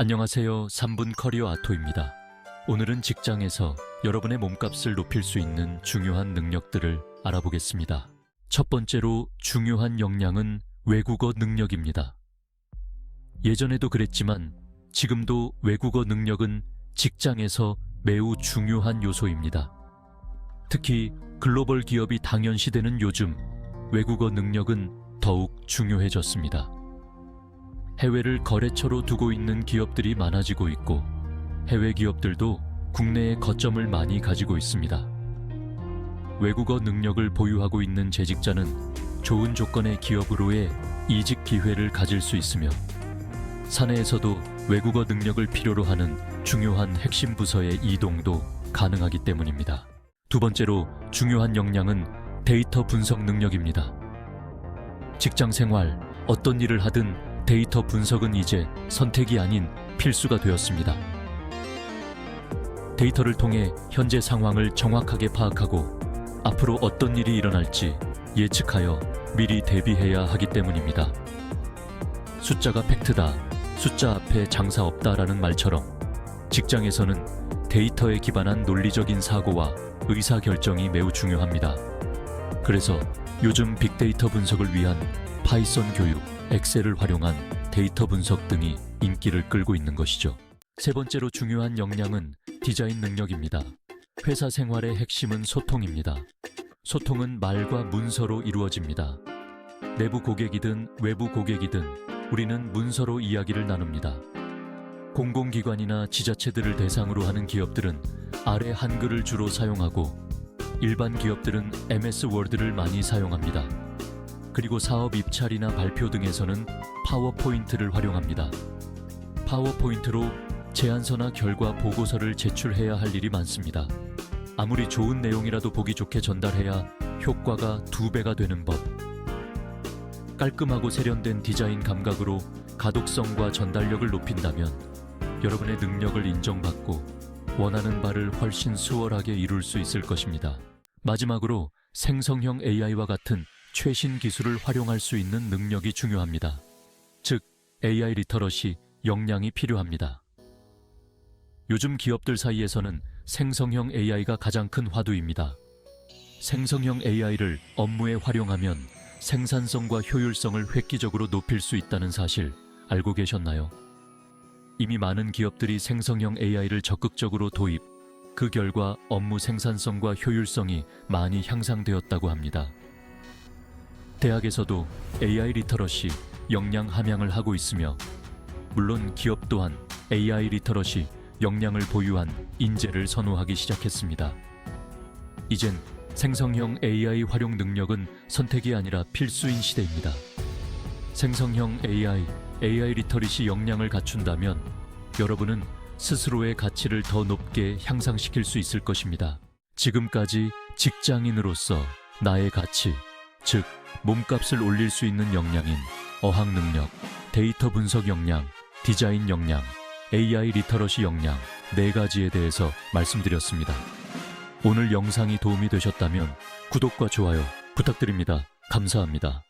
안녕하세요. 3분 커리어 아토입니다. 오늘은 직장에서 여러분의 몸값을 높일 수 있는 중요한 능력들을 알아보겠습니다. 첫 번째로 중요한 역량은 외국어 능력입니다. 예전에도 그랬지만 지금도 외국어 능력은 직장에서 매우 중요한 요소입니다. 특히 글로벌 기업이 당연시되는 요즘 외국어 능력은 더욱 중요해졌습니다. 해외를 거래처로 두고 있는 기업들이 많아지고 있고 해외 기업들도 국내에 거점을 많이 가지고 있습니다. 외국어 능력을 보유하고 있는 재직자는 좋은 조건의 기업으로의 이직 기회를 가질 수 있으며 사내에서도 외국어 능력을 필요로 하는 중요한 핵심 부서의 이동도 가능하기 때문입니다. 두 번째로 중요한 역량은 데이터 분석 능력입니다. 직장 생활, 어떤 일을 하든 데이터 분석은 이제 선택이 아닌 필수가 되었습니다. 데이터를 통해 현재 상황을 정확하게 파악하고 앞으로 어떤 일이 일어날지 예측하여 미리 대비해야 하기 때문입니다. 숫자가 팩트다, 숫자 앞에 장사 없다라는 말처럼 직장에서는 데이터에 기반한 논리적인 사고와 의사 결정이 매우 중요합니다. 그래서 요즘 빅데이터 분석을 위한 파이썬 교육, 엑셀을 활용한 데이터 분석 등이 인기를 끌고 있는 것이죠. 세 번째로 중요한 역량은 디자인 능력입니다. 회사 생활의 핵심은 소통입니다. 소통은 말과 문서로 이루어집니다. 내부 고객이든 외부 고객이든 우리는 문서로 이야기를 나눕니다. 공공기관이나 지자체들을 대상으로 하는 기업들은 아래 한글을 주로 사용하고 일반 기업들은 MS 워드를 많이 사용합니다. 그리고 사업 입찰이나 발표 등에서는 파워포인트를 활용합니다. 파워포인트로 제안서나 결과 보고서를 제출해야 할 일이 많습니다. 아무리 좋은 내용이라도 보기 좋게 전달해야 효과가 두 배가 되는 법. 깔끔하고 세련된 디자인 감각으로 가독성과 전달력을 높인다면 여러분의 능력을 인정받고 원하는 바를 훨씬 수월하게 이룰 수 있을 것입니다. 마지막으로 생성형 AI와 같은 최신 기술을 활용할 수 있는 능력이 중요합니다. 즉, AI 리터러시 역량이 필요합니다. 요즘 기업들 사이에서는 생성형 AI가 가장 큰 화두입니다. 생성형 AI를 업무에 활용하면 생산성과 효율성을 획기적으로 높일 수 있다는 사실 알고 계셨나요? 이미 많은 기업들이 생성형 AI를 적극적으로 도입, 그 결과 업무 생산성과 효율성이 많이 향상되었다고 합니다. 대학에서도 AI 리터러시 역량 함양을 하고 있으며 물론 기업 또한 AI 리터러시 역량을 보유한 인재를 선호하기 시작했습니다. 이젠 생성형 AI 활용 능력은 선택이 아니라 필수인 시대입니다. 생성형 AI, AI 리터리시 역량을 갖춘다면 여러분은 스스로의 가치를 더 높게 향상시킬 수 있을 것입니다. 지금까지 직장인으로서 나의 가치, 즉 몸값을 올릴 수 있는 역량인 어학 능력, 데이터 분석 역량, 디자인 역량, AI 리터러시 역량 네 가지에 대해서 말씀드렸습니다. 오늘 영상이 도움이 되셨다면 구독과 좋아요 부탁드립니다. 감사합니다.